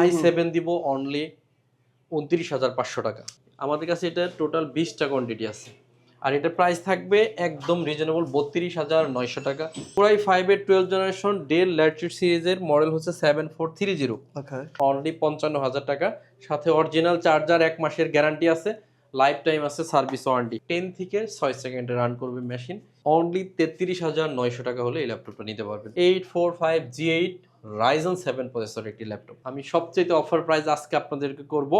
I seven দিব only উনত্রিশ হাজার পাঁচশো টাকা। আমাদের কাছে এটা টোটাল বিশটা কোয়ান্টিটি আছে। আর এটা প্রাইস থাকবে একদম রিজনেবল বত্রিশ হাজার নয়শো টাকা। পুরাই ফাইভের টুয়েলভ জেনারেশন ডেল ল্যাটিউড সিরিজের মডেল হচ্ছে seven four three zero only পঞ্চান্ন হাজার টাকা। সাথে অরিজিনাল চার্জার এক মাসের গ্যারান্টি আছে। লাইফ টাইম আছে সার্ভিস ওয়ারেন্টি টেন থেকে ছয় সেকেন্ডে রান করবে মেশিন অনলি তেত্রিশ হাজার নয়শো টাকা হলে এই ল্যাপটপটা নিতে পারবেন। Eight four five G eight Ryzen seven processor একটি ল্যাপটপ আমি সবচেয়ে অফার প্রাইস আজকে আপনাদেরকে করব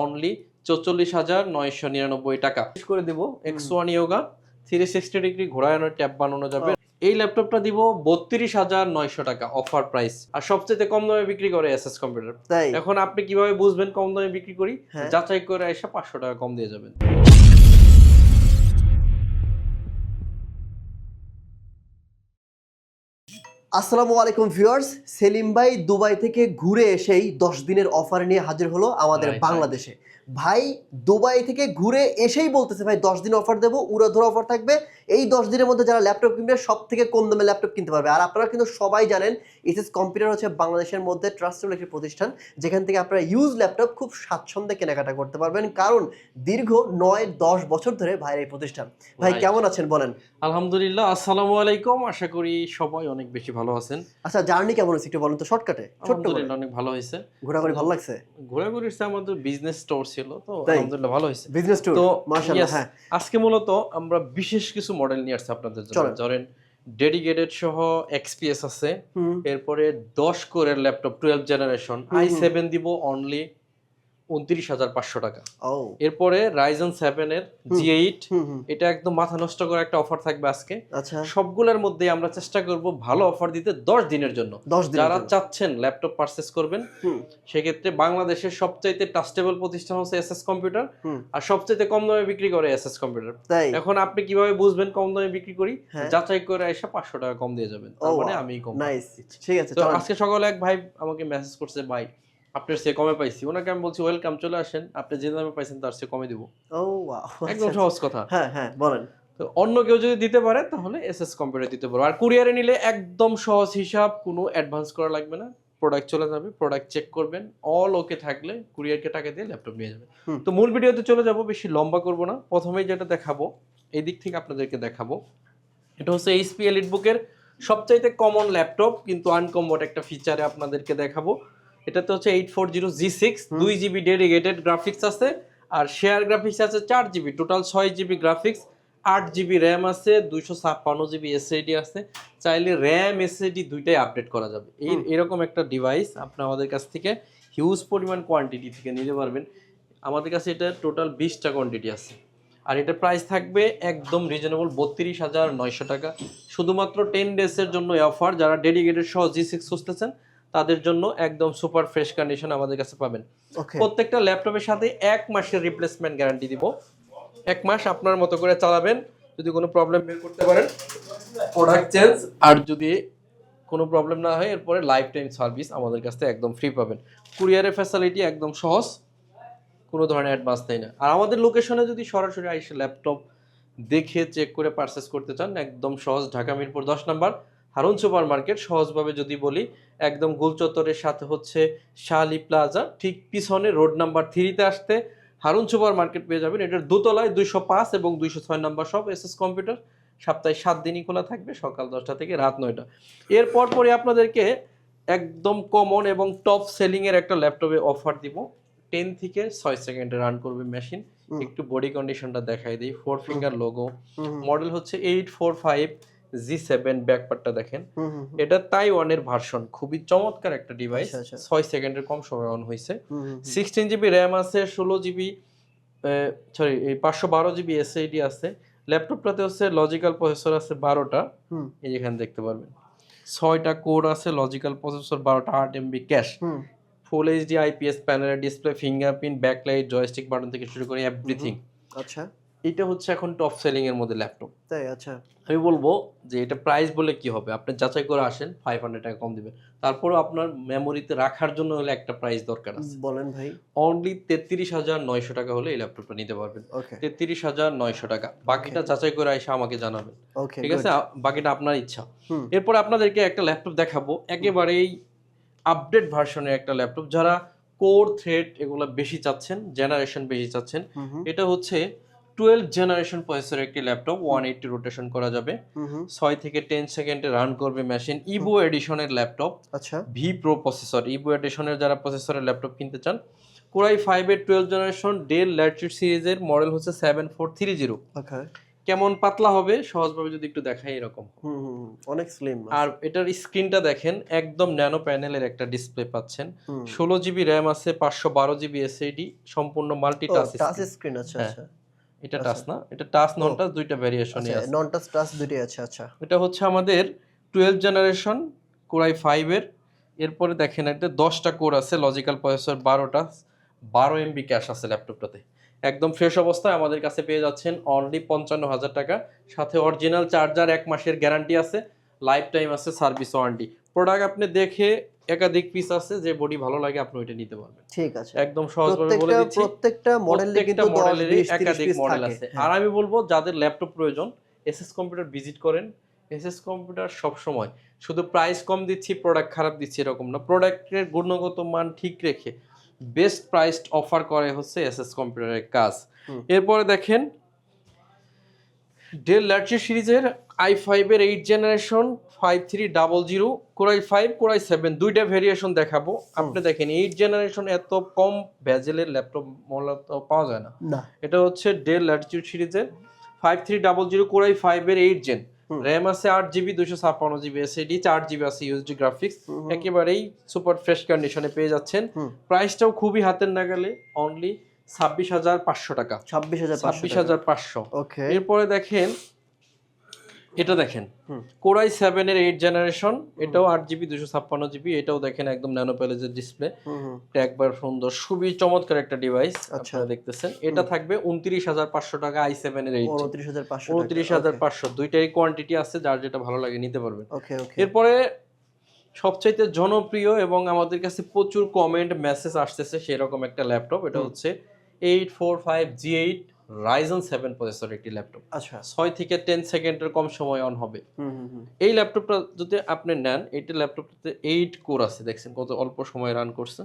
অনলি চৌচল্লিশ হাজার নয়শো নিরানব্বই টাকা। করে দেবো X one yoga three sixty degree ঘোরানো ট্যাব বানানো যাবে। এই ল্যাপটপটা দিব বত্রিশ হাজার নয়শো টাকা অফার প্রাইস আর সবচেয়ে কম দামে বিক্রি করে এস এস কম্পিউটার এখন আপনি কীভাবে বুঝবেন কম দামে বিক্রি করি? হ্যাঁ। যাচাই করে এসে পাঁচশো টাকা কম দিয়ে যাবেন। আসসালামু আলাইকুম ভিউয়ার্স সেলিম ভাই দুবাই থেকে ঘুরে এসেই দশ দিনের অফার নিয়ে হাজির হলো আমাদের. বাংলাদেশে ভাই দুবাই থেকে ঘুরে এসেই বলতেছে ভাই দশ দিন অফার দেবো উড়াধুরা অফার থাকবে এই দশ দিনের মধ্যে যারা ল্যাপটপ কিনবে সব থেকে কম দামে ল্যাপটপ কিনতে পারবে। আর আপনারা কিন্তু সবাই জানেন এসএস কম্পিউটার হচ্ছে বাংলাদেশের মধ্যে ট্রাস্টেবল একটি প্রতিষ্ঠান যেখান থেকে আপনারা ইউজ ল্যাপটপ খুব স্বাচ্ছন্দ্যে কেনাকাটা করতে পারবেন। কারণ দীর্ঘ নয় দশ বছর ধরে ভাইয়ের এই প্রতিষ্ঠান। ভাই কেমন আছেন বলেন? আলহামদুলিল্লাহ আসসালামু আলাইকুম। আশা করি সবাই অনেক বেশি ভালো আছেন। আচ্ছা জার্নি কেমন হয়েছে একটু বলেন তো শর্টকাটে ছোট্ট আলহামদুলিল্লাহ অনেক ভালো হয়েছে। ঘোরাঘুরি ভালো লাগছে? ঘোরাঘুরি হচ্ছে আমাদের বিজনেস স্টোর ছিল তো আলহামদুলিল্লাহ ভালো হয়েছে। বিজনেস ট্যুর তো মাশাআল্লাহ হ্যাঁ। আজকে মূলত আমরা বিশেষ কিছু মডেল নিয়ে আসছে আপনাদের জন্য। ধরেন ডেডিকেটেড সহ এক্সপিএস আছে। এরপরে দশ কোরের laptop twelve generation I seven দিব অনলি উনত্রিশ হাজার পাঁচশো টাকা। এরপরে রাইজন সেভেন এর জি এইট এটা একদম মাথা নষ্ট করে একটা অফার থাকবে আজকে। আচ্ছা। সবগুলোর মধ্যে আমরা চেষ্টা করব ভালো অফার দিতে দশ দিনের জন্য। যারা চাচ্ছেন ল্যাপটপ পারচেস করবেন সেক্ষেত্রে বাংলাদেশের সবচাইতে ট্রাস্টেবল প্রতিষ্ঠান হচ্ছে এস এস কম্পিউটার আর সবচাইতে কম দামে বিক্রি করে এস এস কম্পিউটার এখন আপনি কীভাবে বুঝবেন কম দামে বিক্রি করি? হ্যাঁ। যাচাই করে এসে পাঁচশো টাকা কম দিয়ে যাবেন। মানে আমি কম ঠিক আছে তো আজকে সকালে এক ভাই আমাকে মেসেজ করছে ভাই আপনার সে কমে পাইছি। ওনাকে আমি বলছি ওয়েলকাম চলে আসেন। আপনি যে দামে পাইছেন তার সে কমে দিব। Oh wow. একদম সহজ কথা। হ্যাঁ হ্যাঁ বলেন। তো অন্য কেউ যদি দিতে পারে তাহলে এস এস কম্পিউটার দিতে পারব আর কুরিয়ারে নিলে একদম সহজ হিসাব কোনো অ্যাডভান্স করা লাগবে না। প্রোডাক্ট চলে যাবে প্রোডাক্ট চেক করবেন। অল ওকে থাকলে কুরিয়ারকে টাকা দিয়ে ল্যাপটপ নিয়ে যাবে তো মূল ভিডিওতে চলে যাব বেশি লম্বা করব না। প্রথমেই যেটা দেখাবো এই দিক থেকে আপনাদেরকে দেখাবো। এটা হচ্ছে এইচপি এলিট বুকের সবচাইতে কমন ল্যাপটপ কিন্তু আনকমন একটা ফিচারে আপনাদেরকে দেখাবো। এটাতে হচ্ছে eight four zero G six দুই জিবি ডেডিকেটেড গ্রাফিক্স আছে আর শেয়ার গ্রাফিক্স আছে চার জিবি টোটাল ছয় জিবি গ্রাফিক্স আট জিবি র্যাম আছে দুইশো ছাপ্পান্ন জিবি এসএডি আছে। চাইলে র্যাম এসএডি দুইটাই আপডেট করা যাবে। এই এরকম একটা ডিভাইস আপনি আমাদের কাছ থেকে হিউজ পরিমাণ কোয়ান্টিটি থেকে নিতে পারবেন। আমাদের কাছে এটা টোটাল বিশটা কোয়ান্টিটি আছে। আর এটা প্রাইস থাকবে একদম রিজনেবল বত্রিশ হাজার নয়শো টাকা। শুধুমাত্র টেন ডেজের জন্য অফার যারা ডেডিকেটেড সহ জি সিক্স খুঁজতেছেন তাদের জন্য একদম সুপার ফ্রেশ কন্ডিশন আমাদের কাছে পাবেন। প্রত্যেকটা ল্যাপটপের সাথে এক মাসের রিপ্লেসমেন্ট গ্যারান্টি দিব। এক মাস আপনার মতো করে চালাবেন যদি কোনো প্রবলেম বের করতে পারেন প্রোডাক্ট চেঞ্জ আর যদি কোনো প্রবলেম না হয় এরপরে লাইফ টাইম সার্ভিস আমাদের কাছ থেকে একদম ফ্রি পাবেন। কুরিয়ারের ফ্যাসিলিটি একদম সহজ কোনো ধরনের অ্যাডভান্স নেই না। আর আমাদের লোকেশনে যদি সরাসরি আইসে ল্যাপটপ দেখে চেক করে পারচেস করতে চান একদম সহজ ঢাকা মিরপুর দশ নাম্বার। হারুন সুপার মার্কেট সহজভাবে যদি বলি একদম গুলচত্বরের সাথে হচ্ছে শালি প্লাজা ঠিক পিছনে রোড নাম্বার থ্রিতে আসতে হারুন সুপার মার্কেট পেয়ে যাবেন। এটার দোতলায় দুইশো পাঁচ এবং দুইশো ছয় নাম্বার সব এস এস কম্পিউটার। সপ্তাহে সাত দিনই খোলা থাকবে সকাল দশটা থেকে রাত নয়টা। এরপর পরে আপনাদেরকে একদম কমন এবং টপ সেলিংয়ের একটা ল্যাপটপে অফার দিব। টেন থেকে ছয় সেকেন্ডে রান করবে মেশিন। একটু বডি কন্ডিশনটা দেখাই দিই। Four finger logo. মডেল হচ্ছে eight four five. G seven ব্যাকপার্টটা দেখেন। এটা তাইওয়ানের ভার্সন খুবই চমৎকার একটা ডিভাইস আচ্ছা, আচ্ছা। ছয় সেকেন্ডের কম সময় অন হয়েছে। সিক্সটিন জিবি র্যাম আছে ষোলো জিবি সরি এই পাঁচশো বারো জিবি এসএইডি আছে। ল্যাপটপটাতে হচ্ছে লজিক্যাল প্রসেসর আছে বারোটা। যেখানে দেখতে পারবেন। ছয়টা কোড আছে লজিক্যাল প্রসেসর বারোটা আট MB cache full HD IPS প্যানেলের display fingerprint backlight joystick button থেকে শুরু করে এভরিথিং আচ্ছা। এটা হচ্ছে এখন টপ সেলিং এর মধ্যে ল্যাপটপ তাই আচ্ছা। আমি বলব যে এটা প্রাইস বলে কি হবে? আপনি যাচাই করে আসেন ফাইভ হান্ড্রেড টাকা কম দিবেন। তারপরেও আপনার মেমোরিতে রাখার জন্য হলে একটা প্রাইস দরকার আছে। বলেন ভাই। অনলি তেত্রিশ হাজার নয়শো টাকা হলে এই ল্যাপটপটা নিতে পারবেন। তেত্রিশ হাজার নয়শো টাকা। বাকিটা যাচাই করে এসে আমাকে জানাবেন। ঠিক আছে? বাকিটা আপনার ইচ্ছা। এরপর আপনাদেরকে একটা ল্যাপটপ দেখাবো। একেবারেই আপডেট ভার্সনের একটা ল্যাপটপ যারা কোর থ্রেড এগুলো বেশি চাচ্ছেন জেনারেশন বেশি চাচ্ছেন এটা হচ্ছে টুয়েলভ জেনারেশন প্রসেসর একটি ল্যাপটপ ওয়ান এইটটি রোটেশন করা যাবে। ছয় থেকে টেন সেকেন্ডে রান করবে মেশিন ইভো এডিশনের ল্যাপটপ আচ্ছা। ভি প্রো প্রসেসর ইভো এডিশনের যারা প্রসেসরের ল্যাপটপ কিনতে চান কোরাই ফাইভের টুয়েলভ জেনারেশন ডেল ল্যাটিটিউড সিরিজের মডেল হচ্ছে সেভেন ফোর থ্রি জিরো কেমন পাতলা হবে? সহজভাবে যদি একটু দেখাই এরকম। অনেক স্লিম আর এটার স্ক্রিনটা দেখেন একদম ন্যানো প্যানেলের একটা ডিসপ্লে পাচ্ছেন। ষোলো জিবি র্যাম আছে পাঁচশো বারো জিবি এসএডি সম্পূর্ণ মাল্টি টাচ স্ক্রিন আচ্ছা হ্যাঁ, আচ্ছা। এটা টাচ না? এটা টাচ নন টাচ দুইটা ভ্যারিয়েশনই আচ্ছা আছে। নন টাচ টাচ দুটোই আছে আচ্ছা। এটা হচ্ছে আমাদের টুয়েলভ জেনারেশন কোরাই ফাইভের এরপরে দেখেন একটা দশটা কোর আছে লজিক্যাল প্রসেসর বারোটা বারো এমবি ক্যাশ আছে ল্যাপটপটাতে একদম ফ্রেশ অবস্থায় আমাদের কাছে পেয়ে যাচ্ছেন অনলি পঞ্চান্ন হাজার টাকা। সাথে অরিজিনাল চার্জার এক মাসের গ্যারান্টি আছে লাইফ টাইম আছে সার্ভিস ওয়ারেন্টি প্রোডাক্ট আপনি দেখে একাধিক পিস আছে যে বডি ভালো লাগে আপনি ওইটা নিতে পারবেন। ঠিক আছে। একদম সহজভাবে বলে দিচ্ছি। প্রত্যেকটা মডেলে প্রত্যেকটা কিন্তু 10 20 একাধিক মডেল আছে। হ্যাঁ। আর আমি বলব যাদের ল্যাপটপ প্রয়োজন এসএস কম্পিউটার ভিজিট করেন। এসএস কম্পিউটার সব সময়। শুধু প্রাইস কম দিচ্ছি প্রোডাক্ট খারাপ দিচ্ছি এরকম না। প্রোডাক্টের গুণগত মান ঠিক রেখে বেস্ট প্রাইসড অফার করে হচ্ছে এসএস কম্পিউটারের কাজ। এরপরে দেখেন ডেল ল্যাটচি সিরিজের আই ফাইভের eight generation five three double zero core i five core i seven দুইটা ভেরিয়েশন দেখাবো। আপনি দেখেন এইট জেনারেশন এত কম ভ্যাজেলের ল্যাপটপ মূলত পাওয়া যায় না। এটা হচ্ছে ডেল ল্যাটিটিউড সিরিজের five three double zero core i ফাইভের এইট জেন র্যাম আছে আট জিবি দুশো ছাপ্পান্ন জিবি এসএডি চার জিবি আছে ইউএসডি গ্রাফিক্স। একেবারেই সুপার ফ্রেশ কন্ডিশনে পেয়ে যাচ্ছেন। প্রাইসটাও খুবই হাতের নাগালে অনলি ছাব্বিশ হাজার পাঁচশো টাকা। ছাব্বিশ হাজার ছাব্বিশ হাজার পাঁচশো। ওকে এরপরে দেখেন এটা দেখেন। কোরাই সেভেনের এইট জেনারেশন এটাও আট জিবি দুশো ছাপ্পান্ন জিবি এটাও দেখেন একদম ন্যানো প্যালেজের ডিসপ্লে একবার সুন্দর খুবই চমৎকার একটা ডিভাইস আচ্ছা। আপনারা দেখতেছেন। এটা থাকবে উনত্রিশ হাজার পাঁচশো টাকা আই সেভেন এর এইট উনত্রিশ হাজার পাঁচশো দুইটারই কোয়ান্টিটি আছে যার যেটা ভালো লাগে নিতে পারবেন। এরপরে সবচাইতে জনপ্রিয় এবং আমাদের কাছে প্রচুর কমেন্ট মেসেজ আসতেছে সেরকম একটা ল্যাপটপ এটা হচ্ছে eight four five G eight Ryzen seven processor একটি ল্যাপটপ আচ্ছা। ছয় থেকে টেন সেকেন্ডের কম সময় অন হবে। এই ল্যাপটপটা যদি আপনি নেন এইটা ল্যাপটপটাতে এইট কোর আছে দেখছেন কত অল্প সময় রান করছে।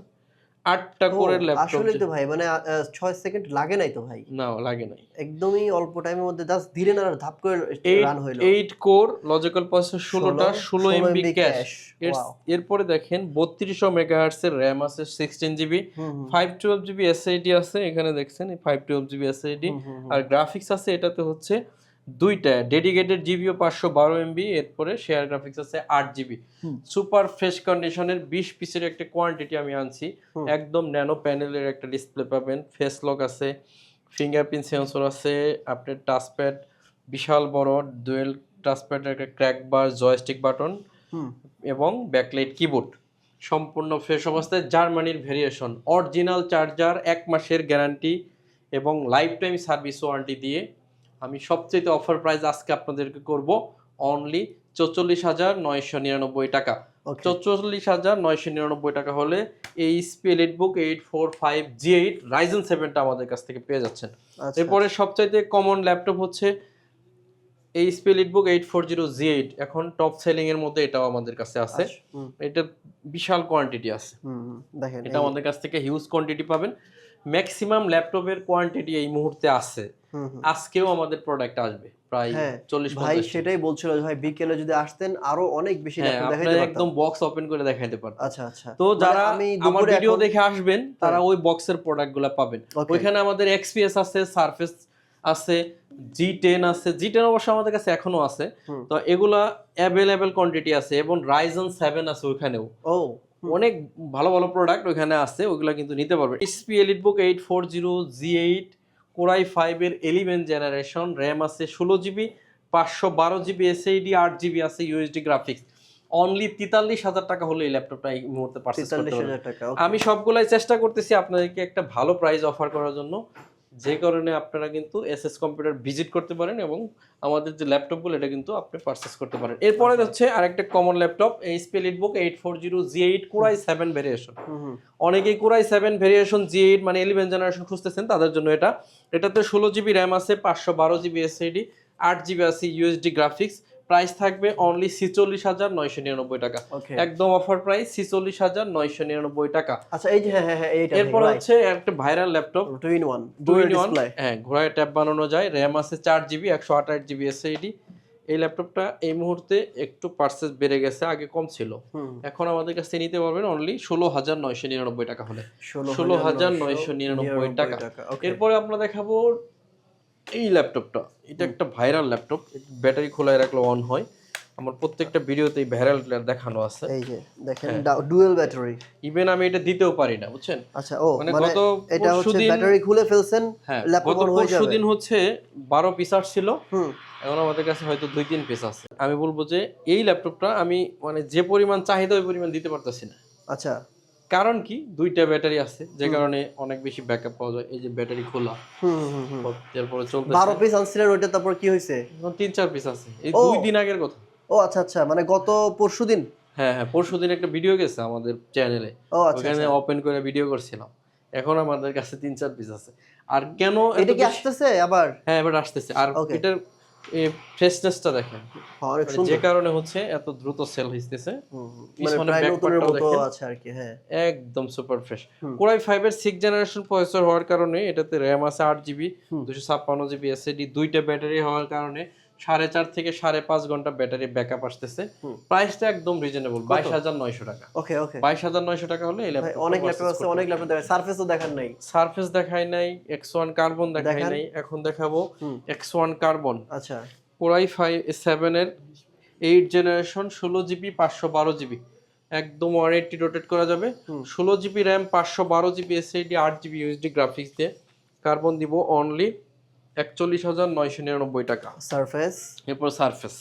আটটা ও, কোরের ল্যাপটপ আসলে তো ভাই মানে আহ, আহ, সেকেন্ড লাগে নাই তো ভাই। না লাগে নাই। একদমই অল্প টাইমের মধ্যে জাস্ট ধীরে না ধাপ করে রান হইল। এইট কোর লজিক্যাল প্রসেসর ষোলোটা ষোলো এমবি ক্যাশ এরপরে দেখেন বত্রিশশো মেগাহার্টস এর র্যাম আছে sixteen GB hmm, hmm, five twelve GB SSD আছে এখানে দেখছেন ফাইভ টুয়েলভ জিবি হুম। আর গ্রাফিক্স আছে এটাতে হচ্ছে দুইটা ডেডিকেটেড জিবিও পাঁচশো বারো এমবি এরপরে শেয়ার গ্রাফিক্স আছে আট জিবি সুপার ফ্রেশ কন্ডিশনের বিশ পিসের একটা কোয়ান্টিটি আমি আনছি। একদম ন্যানো প্যানেলের একটা ডিসপ্লে পাবেন। ফেস লক আছে ফিঙ্গারপ্রিন্ট সেন্সর আছে আপনার টাচপ্যাড বিশাল বড় ডুয়েল টাচপ্যাডের একটা ক্র্যাক বার জয়স্টিক বাটন এবং ব্যাকলাইট কিবোর্ড সম্পূর্ণ ফ্রেশ অবস্থায় জার্মানির ভেরিয়েশন অরিজিনাল চার্জার এক মাসের গ্যারান্টি এবং লাইফ টাইম সার্ভিস ওয়ারেন্টি দিয়ে আমি সবচেয়ে অফার প্রাইস আজকে আপনাদেরকে করব অনলি চৌচল্লিশ হাজার নয়শো নিরানব্বই টাকা. চৌচল্লিশ হাজার নয়শো নিরানব্বই টাকা হলে এই elite book eight four five G eight Ryzen সেভেনটা আমাদের কাছ থেকে পেয়ে যাচ্ছেন। আচ্ছা, এরপরে সবচাইতে কমন ল্যাপটপ হচ্ছে এই elite book eight four zero G eight এখন টপ সেলিং এর মধ্যে এটাও আমাদের কাছে আছে। আচ্ছা, এটা বিশাল কোয়ান্টিটি আছে। এটা আমাদের কাছ থেকে হিউজ কোয়ান্টিটি পাবেন। ম্যাক্সিমাম ল্যাপটপের কোয়ান্টিটি এই মুহূর্তে আছে। আজকেও আমাদের প্রোডাক্ট আসবে প্রায় হ্যাঁ, চল্লিশ ভাই সেটাই বলছিল ভাই বিকেলে যদি আসতেন আরও অনেক বেশি হ্যাঁ একদম বক্স ওপেন করে দেখাইতে পারবেন আচ্ছা আচ্ছা। তো মানে যারা আমি আমার ভিডিও হ্যাঁ। দেখে আসবেন তারা ওই বক্সের প্রোডাক্টগুলো পাবেন. ওইখানে আমাদের এক্সপিএস আছে সারফেস আছে জি টেন আছে জি টেন অবশ্য আমাদের কাছে এখনও আছে। তো এগুলা অ্যাভেলেবেল কোয়ান্টিটি আছে এবং রাইজন সেভেন আছে ওইখানেও। ও অনেক ভালো ভালো প্রোডাক্ট ওইখানে আছে ওইগুলা কিন্তু নিতে পারবেন HP elite book eight four zero G eight core i ফাইভের এলিভেন জেনারেশন র্যাম আছে ষোলো জিবি পাঁচশো বারো জিবি এসএইডি আট জিবি আছে ইউএসডি গ্রাফিক্স অনলি তেতাল্লিশ হাজার টাকা হলে এই ল্যাপটপটা এই মুহূর্তে পারচেস করতে আমি সবগুলাই চেষ্টা করতেছি আপনাদেরকে একটা ভালো প্রাইস অফার করার জন্য। যে কারণে আপনারা কিন্তু এসএস কম্পিউটার ভিজিট করতে পারেন এবং আমাদের যে ল্যাপটপগুলো এটা কিন্তু আপনি পারচেস করতে পারেন। এরপরে হচ্ছে আরেকটা common laptop HP EliteBook eight four zero G eight core i seven variation অনেকেই core i seven variation G eight মানে ইলেভেন জেনারেশন খুঁজতেছেন তাদের জন্য এটা। এটাতে ষোলো জিবি র্যাম আছে পাঁচশো বারো জিবি এসএডি আট জিবি আছে ইউএসডি গ্রাফিক্স প্রাইস থাকবে অনলি ছিচল্লিশ হাজার নয়শো নিরানব্বই টাকা। একদম অফার প্রাইস ছিচল্লিশ হাজার নয়শো নিরানব্বই টাকা। আচ্ছা এই যে হ্যাঁ হ্যাঁ হ্যাঁ এরপর হচ্ছে একটা viral laptop two in one two in one হ্যাঁ ঘোড়ায় ট্যাব বানানো যায় র্যাম আছে চার জিবি একশো আঠাশ জিবি এসএইডি এই ল্যাপটপটা এই মুহূর্তে একটু পার্সেস বেড়ে গেছে আগে কম ছিল। এখন আমাদের কাছে নিতে পারবেন অনলি ষোলো হাজার নয়শো নিরানব্বই টাকা হলে। ষোলো ষোলো হাজার নয়শো নিরানব্বই টাকা। এরপরে আমরা দেখাবো এই ল্যাপটপটা এটা একটা ভাইরাল ল্যাপটপ ব্যাটারি খোলায় রাখলে অন হয়। আমার প্রত্যেকটা ভিডিওতে এই ভাইরাল দেখানো আছে। এই যে দেখেন। ডুয়াল ব্যাটারি ইভেন আমি এটা দিতেও পারি না বুঝছেন? আচ্ছা ও মানে মানে গত এটা হচ্ছে ব্যাটারি খুলে ফেলছেন ল্যাপটপ হয়ে যাবে। দিন হচ্ছে বারো পিস ছিল। হুম। এখন আমাদের কাছে হয়তো দুই তিন পিস আছে। আমি বলব যে এই ল্যাপটপটা আমি মানে যে পরিমাণ চাহিদা ওই পরিমাণ দিতে পারতাছি না। আচ্ছা। কারণ কি? দুইটা ব্যাটারি আছে যে কারণে অনেক বেশি ব্যাকআপ পাওয়া যায়। এই যে ব্যাটারি খোলা। এরপরে চলতেছে। বারো পিস আনছিলেন ওইটা তারপর কি হয়েছে? তিন চার পিস আছে। এই দুই দিন আগের কথা। ও আচ্ছা আচ্ছা মানে গত পরশু দিন? হ্যাঁ হ্যাঁ পরশু দিন একটা ভিডিও গেছে আমাদের চ্যানেলে ওখানে। ওপেন করে ভিডিও করছিলাম। এখন আমাদের কাছে তিন চার পিস আছে। আর কেন এটা কি আসতেছে আবার? হ্যাঁ এবার আসতেছে। আর Okay. এটার ফ্রেশনেসটা দেখেন হ্যাঁ, মানে যে কারণে হচ্ছে এত দ্রুত সেল হইতেছে। মানে। আছে আর কি হ্যাঁ একদম super fresh core i core i ফাইভের সিক্স জেনারেশন প্রসেসর হওয়ার কারণে এটাতে র্যাম আছে আট জিবি। দুশো ছাপ্পান্ন জিবি এসএডি দুইটা ব্যাটারি হওয়ার কারণে সাড়ে চার থেকে সাড়ে পাঁচ ঘণ্টা ব্যাটারি ব্যাকআপ আসতেছে। হুম। প্রাইসটা একদম রিজনেবল বাইশ হাজার নয়শো টাকা। ওকে ওকে। বাইশ হাজার নয়শো টাকা হলে অনেক ল্যাপটপ আছে অনেক ল্যাপটপ দেখা সারফেসও দেখার নাই। সারফেস দেখাই নাই এক্স ওয়ান কার্বন দেখায় নাই। এখন দেখাবো এক্স ওয়ান কার্বন আচ্ছা। কোরাই ফাইভ সেভেন এর এইট জেনারেশন ষোলো জিবি পাঁচশো বারো জিবি একদম ওয়ান এইটটি রোটেট করা যাবে। ষোলো জিবি র্যাম পাঁচশো বারো জিবি এসএডি আট জিবি ইউএসডি গ্রাফিক্স দিয়ে। কার্বন দিব অনলি একচল্লিশ হাজার নয়শো নিরানব্বই টাকা। সারফেস। এরপর সারফেস।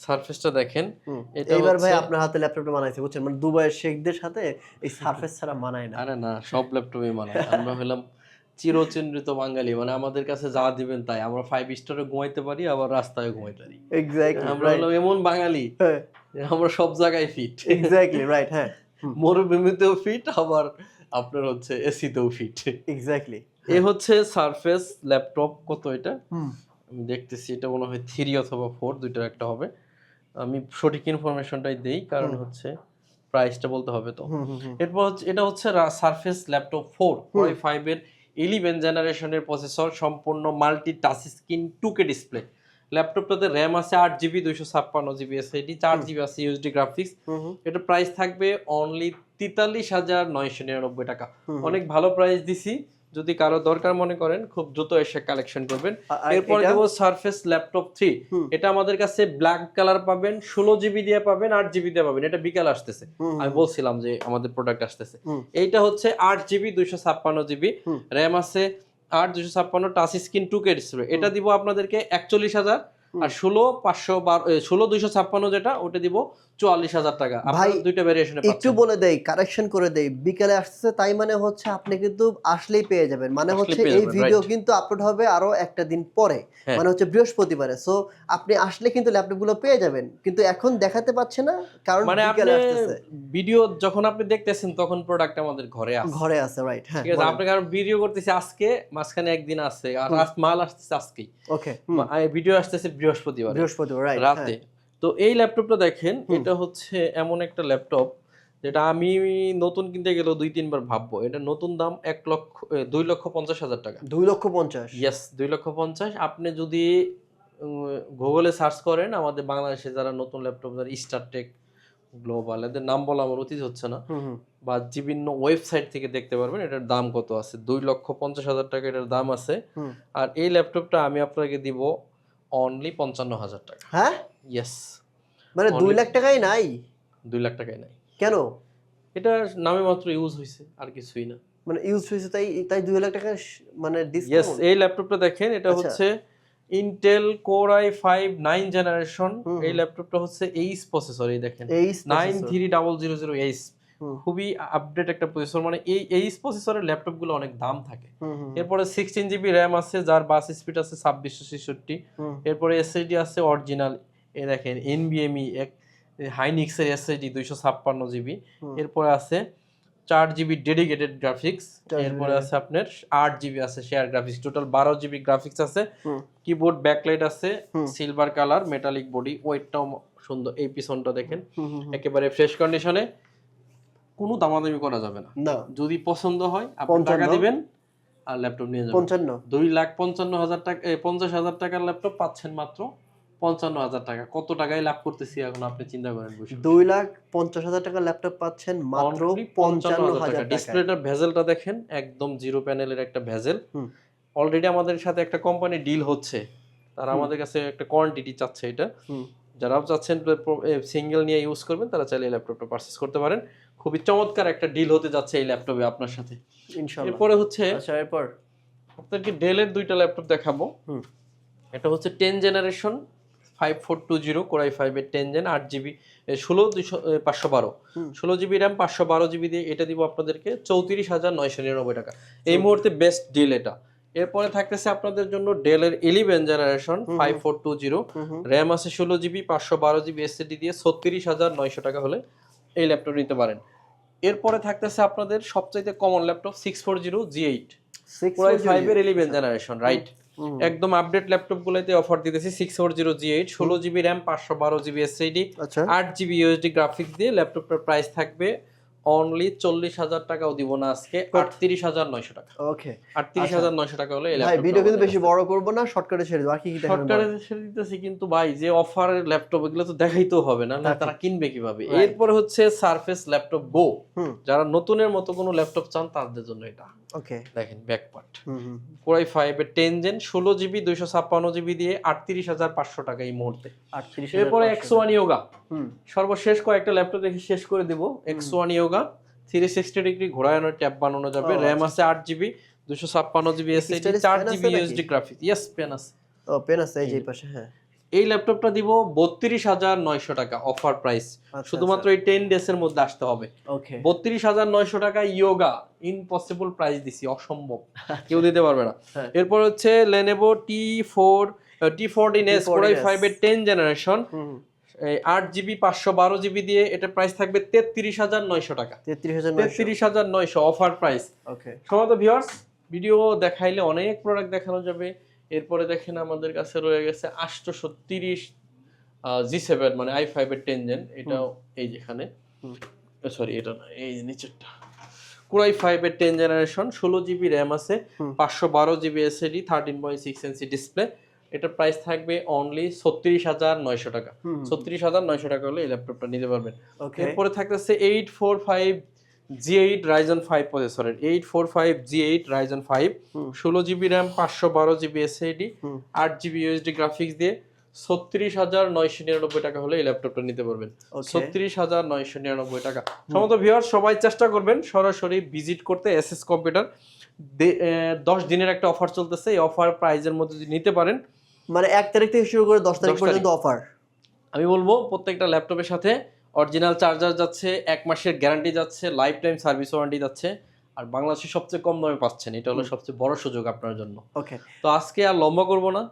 সারফেসটা দেখেন এইবার ভাই আপনার হাতে ল্যাপটপটা বানাইছে বুঝছেন? মানে দুবাইয়ের শেখদের সাথে এই সারফেস ছাড়া মানায় না। আরে না সব ল্যাপটপে মানে আমরা হলাম চিরচিহ্নিত বাঙালি মানে আমাদের কাছে যা দিবেন তাই। আমরা ফাইভ স্টারে ঘুমাইতে পারি আবার রাস্তায় ঘুমাইতে পারি। এক্স্যাক্টলি আমরা হলাম এমন বাঙালি আমরা সব জায়গায় ফিট এক্স্যাক্টলি রাইট হ্যাঁ। মরুভূমিতেও ফিট আবার আপনার হচ্ছে এসিতেও ফিট এক্স্যাক্টলি এ হচ্ছে সারফেস ল্যাপটপ কত এটা? আমি দেখতেছি এটা মনে হয় থ্রি অথবা ফোর দুইটার একটা হবে। আমি সঠিক ইনফরমেশনটাই দেই কারণ হচ্ছে প্রাইসটা বলতে হবে তো। এরপর হচ্ছে এটা হচ্ছে সারফেস ল্যাপটপ ফোর ওয়াই ফাইভের ইলেভেন জেনারেশনের প্রসেসর সম্পূর্ণ multi touch screen two K display ল্যাপটপটাতে RAM আছে আট জিবি দুইশো ছাপ্পান্ন জিবি এসএডি চার জিবি আছে ইউএসডি গ্রাফিক্স এটা প্রাইস থাকবে অনলি তেতাল্লিশ হাজার নয়শো নিরানব্বই টাকা। অনেক ভালো প্রাইস দিছি। যদি কারও দরকার মনে করেন খুব দ্রুত এসে কালেকশন করবেন। এরপরে? দেবো সারফেস ল্যাপটপ থ্রি এটা আমাদের কাছে ব্ল্যাক কালার পাবেন ষোলো জিবি দিয়ে পাবেন আট জিবি দিয়ে পাবেন। এটা বিকাল আসতেছে। আমি বলছিলাম যে আমাদের প্রোডাক্ট আসতেছে। এইটা হচ্ছে আট জিবি দুইশো ছাপ্পান্ন জিবি র্যাম আছে আট দুইশো ছাপ্পান্ন touch screen two K display এটা দিব আপনাদেরকে একচল্লিশ হাজার। আর ষোলো পাঁচশো বারো ষোলো দুইশো ছাপ্পান্ন যেটা ওটা দিব চুয়াল্লিশ হাজার টাকা। ভাই, দুইটা ভ্যারিয়েশনে একটু বলে দেই কারেকশন করে দেই বিকালে আসছে তাই মানে হচ্ছে আপনি কিন্তু আসলেই পেয়ে যাবেন। মানে হচ্ছে এই ভিডিও কিন্তু আপলোড হবে আরও একটা দিন পরে হ্যাঁ। মানে হচ্ছে বৃহস্পতিবারে। সো আপনি আসলে কিন্তু ল্যাপটপগুলো পেয়ে যাবেন কিন্তু এখন দেখাতে পাচ্ছে না কারণ মানে আসতেছে। ভিডিও যখন আপনি দেখতেছেন তখন প্রোডাক্ট আমাদের ঘরে আছে। ঘরে আছে রাইট হ্যাঁ ঠিক আছে আপনি কারণ ভিডিও করতেছি আজকে মাঝখানে একদিন আছে আর মাল আসতেছে আজকেই। ওকে ভিডিও আসতেছে বৃহস্পতিবার। বৃহস্পতিবার রাতে। তো এই ল্যাপটপটা দেখেন এটা হচ্ছে এমন একটা ল্যাপটপ যেটা আমি নতুন কিনতে গেলেও দুই তিনবার ভাববো। এটা নতুন দাম এক লক্ষ দুই লক্ষ পঞ্চাশ হাজার টাকা। দুই লক্ষ পঞ্চাশ? ইয়েস দুই লক্ষ পঞ্চাশ। আপনি যদি গুগলে সার্চ করেন আমাদের বাংলাদেশে যারা নতুন ল্যাপটপ যারা স্টারটেক গ্লোবাল এদের নাম বলা আমার উচিত হচ্ছে না। বা বিভিন্ন ওয়েবসাইট থেকে দেখতে পারবেন এটার দাম কত আছে? দুই লক্ষ পঞ্চাশ হাজার টাকা এটার দাম আছে। আর এই ল্যাপটপটা আমি আপনাকে দিব অনলি পঞ্চান্ন হাজার টাকা। হ্যাঁ? ইয়েস মানে দুই লাখ টাকাই নাই? দুই লাখ টাকায় নাই। কেন? এটা নামে মাত্র ইউজ হয়েছে আর কিছুই না। মানে ইউজ হয়েছে তাই তাই দুই লাখ টাকা মানে ইয়েস এই ল্যাপটপটা দেখেন এটা আচ্ছা। হচ্ছে Intel core I five nine generation এই ল্যাপটপটা হচ্ছে এইচ প্রসেসর এই দেখেন। Nine three double zero zero H খুবই আপডেট একটা প্রসেসর মানে এই এইচ প্রসেসরের ল্যাপটপগুলো অনেক দাম থাকে। এরপরে সিক্সটিন জিবি র্যাম আছে যার বাস স্পিড আছে ছাব্বিশশো ছেষট্টি। এরপরে এসএসডি আছে অরিজিনাল এ দেখেন এনবিএমই এক হাইনিক্সের এসএসডি দুইশো ছাপ্পান্ন জিবি। এরপরে আছে চার জিবি ডেডিকেটেড গ্রাফিক্স এরপরে আছে আপনার আট জিবি আছে শেয়ার গ্রাফিক্স টোটাল বারো জিবি গ্রাফিক্স আছে। কিবোর্ড ব্যাকলাইট আছে সিলভার কালার মেটালিক বডি ওয়েটটাও সুন্দর এই পিছনটা দেখেন। একেবারে ফ্রেশ কন্ডিশনে কোনো দামাদামি করা যাবে না। না। যদি পছন্দ হয় আপনি টাকা 55 দিবেন আর ল্যাপটপ নিয়ে যাবেন। পঞ্চান্ন। দুই লাখ পঞ্চান্ন হাজার টাকা পঞ্চাশ হাজার টাকার ল্যাপটপ পাচ্ছেন মাত্র পঞ্চান্ন হাজার টাকা। কত টাকায় লাভ করতেছি এখন আপনি চিন্তা করেন দুই লাখ পঞ্চাশ হাজার টাকার ল্যাপটপ পাচ্ছেন মাত্র পঞ্চান্ন হাজার ডিসপ্লেটার ভেজেলটা দেখেন একদম জিরো প্যানেলের একটা ভেজেল। অলরেডি আমাদের সাথে একটা কোম্পানি ডিল হচ্ছে। তারা আমাদের কাছে একটা কোয়ান্টিটি চাচ্ছে এটা। যারাও চাচ্ছেন সিঙ্গেল নিয়ে ইউজ করবেন তারা চাইলে এই ল্যাপটপটা পারচেস করতে পারেন। খুবই চমৎকার একটা ডিল হতে যাচ্ছে এই ল্যাপটপে আপনার সাথে। এরপরে হচ্ছে আচ্ছা এরপর? আপনাদেরকে ডেলের দুইটা ল্যাপটপ দেখাবো। এটা হচ্ছে ten generation five four two zero core i ফাইভের টেন জেন আট জিবি ষোলো দুইশো পাঁচশো বারো। ষোলো জিবি র্যাম পাঁচশো বারো জিবি দিয়ে এটা দিব আপনাদেরকে চৌত্রিশ হাজার নয়শো নিরানব্বই টাকা। এই মুহূর্তে বেস্ট ডিল এটা। এরপরে থাকতেছে আপনাদের জন্য ডেলের eleven generation five four two zero RAM আছে ষোলো জিবি পাঁচশো বারো জিবি এসএসডি দিয়ে ছত্রিশ হাজার নয়শো টাকা হলে এই ল্যাপটপ নিতে পারেন। এরপরে থাকতেছে আপনাদের সবচাইতে common laptop six four zero G eight ফাইভের। ইলেভেন জেনারেশন রাইট একদম আপডেট ল্যাপটপ গুলোতে অফার দিতেছি six four zero G eight ষোলো জিবি র্যাম পাঁচশো বারো জিবি এসএসডি আচ্ছা। আট জিবি ইউএসডি গ্রাফিক্স দিয়ে ল্যাপটপটার প্রাইস থাকবে। অনলি চল্লিশ হাজার টাকাও দিব না আজকে আটত্রিশ হাজার নয়শো টাকা। ওকে আটত্রিশ হাজার নয়শো টাকা হলে আচ্ছা। ভাই ভিডিও কিন্তু বেশি বড় করব না শর্টকাটে ছেড়ে দেবো। আর কি বলেন? ছেড়ে দিতেছি কিন্তু ভাই যে অফারের ল্যাপটপ এগুলো তো দেখাইতেও হবে না না তারা কিনবে কীভাবে? এরপরে হচ্ছে সারফেস ল্যাপটপ গো যারা নতুনের মতো কোনো ল্যাপটপ চান তাদের জন্য এটা। ওকে দেখেন ব্যাকপার্ট কোরাই ফাইভের টেন জেন ষোলো জিবি দুইশো ছাপ্পান্ন জিবি দিয়ে আটত্রিশ হাজার পাঁচশো টাকা এই মুহূর্তে। আটত্রিশ এরপরে এক্স ওয়ান ইয়োগা সর্বশেষ কয়েকটা ল্যাপটপ দেখে শেষ করে দিব। X one yoga three sixty degree ঘোরানো ট্যাব বানানো যাবে। র্যাম আছে আট জিবি দুশো ছাপ্পান্ন জিবি Status চার GB? UHD graphics yes pen আছে ও পেন আছে এই পাশে হ্যাঁ। এই ল্যাপটপটা দিব বত্রিশ হাজার নয়শো টাকা অফার প্রাইস আচ্ছা, শুধুমাত্র এই টেন ডেজ এর মধ্যে আসতে হবে। বত্রিশ হাজার নয়শো টাকা ইয়োগা ইম্পসিবল প্রাইস দিছি অসম্ভব। কেউ দিতে পারবে না। হ্যাঁ। এরপর হচ্ছে Lenovo T four T fourteen S core i T14S ফাইভের টেন জেনারেশন আট জিবি পাঁচশো বারো জিবি দিয়ে এটা প্রাইস থাকবে তেত্রিশ হাজার নয়শো টাকা। তেত্রিশ হাজার তেত্রিশ হাজার নয়শো অফার প্রাইস ওকে সমত ভিউয়ার্স ভিডিও দেখাইলে অনেক প্রোডাক্ট দেখানো যাবে। এরপরে দেখেন আমাদের কাছে রয়ে গেছে আটশোশো তিরিশ জি সেভেন মানে আই ফাইভের টেন জেন এটাও এই যেখানে। সরি এটা না এই নিচেরটা। কুরাই ফাইভের টেন জেনারেশন ষোলো জিবি র্যাম আছে পাঁচশো বারো GB SSD thirteen point six inch display এটার প্রাইস থাকবে অনলি ছত্রিশ হাজার নয়শো টাকা। ছত্রিশ হাজার নয়শো টাকা হলে এই ল্যাপটপটা নিতে পারবেন। এরপরে থাকতেছে eight four five G eight Ryzen five প্রসেসরের eight four five G eight Ryzen five. ষোলো জিবি র্যাম পাঁচশো বারো জিবি এসএডি আট জিবি ইউএসডি গ্রাফিক্স দিয়ে ছত্রিশ হাজার নয়শো নিরানব্বই টাকা হলে এই ল্যাপটপটা নিতে পারবেন। ছত্রিশ হাজার নয়শো নিরানব্বই টাকা। সমস্ত ভিউয়ার সবাই চেষ্টা করবেন সরাসরি ভিজিট করতে এস এস কম্পিউটার দশ দিনের একটা অফার চলতেছে। এই অফার প্রাইজের মধ্যে যদি নিতে পারেন মানে এক তারিখ থেকে শুরু করে দশ তারিখ পর্যন্ত অফার আমি বলব প্রত্যেকটা ল্যাপটপের সাথে অরিজিনাল চার্জার যাচ্ছে এক মাসের গ্যারান্টি যাচ্ছে লাইফ টাইম সার্ভিস ওয়ারেন্টি যাচ্ছে আর বাংলাদেশে সবচেয়ে কম দামে পাচ্ছেন। এটা হলো সবচেয়ে বড় সুযোগ আপনার জন্য। ওকে তো আজকে আর লম্বা করব না।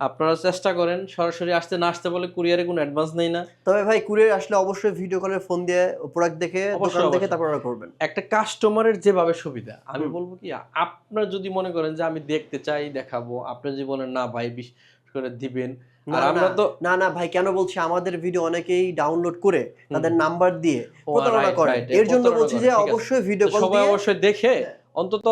আপনারা চেষ্টা করেন সরাসরি আসতে না আসতে বলে কুরিয়ারে কোনো অ্যাডভান্স নেই না। তবে ভাই কুরিয়ার আসলে অবশ্যই ভিডিও কলে ফোন দিয়ে প্রোডাক্ট দেখে দোকান দেখে তারপর অর্ডার করবেন। একটা কাস্টমারের যেভাবে সুবিধা আমি বলব কি আপনার যদি মনে করেন যে আমি দেখতে চাই দেখাবো আপনি যদি বলেন না ভাই করে দিবেন। না আর আমরা না, তো না না ভাই কেন বলছি? আমাদের ভিডিও অনেকেই ডাউনলোড করে তাদের নাম্বার দিয়ে প্রতারণা করে। এর জন্য বলছি যে অবশ্যই ভিডিও কল সবাই দিয়ে অবশ্যই দেখে অন্তত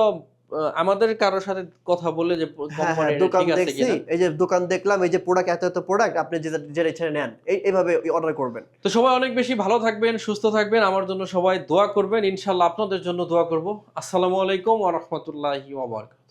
আমাদের কারোর সাথে কথা বলে যে হ্যাঁ হ্যাঁ দোকান দেখছি। এই যে দোকান দেখলাম এই যে প্রোডাক্ট এত এত প্রোডাক্ট আপনি যেটা যেটা ইচ্ছা নেন এই এইভাবে অর্ডার করবেন। তো সবাই অনেক বেশি ভালো থাকবেন সুস্থ থাকবেন। আমার জন্য সবাই দোয়া করবেন। ইনশাল্লাহ আপনাদের জন্য দোয়া করব। আসসালামু আলাইকুম ওয়া রাহমাতুল্লাহি ওয়া বারাকাতুহু।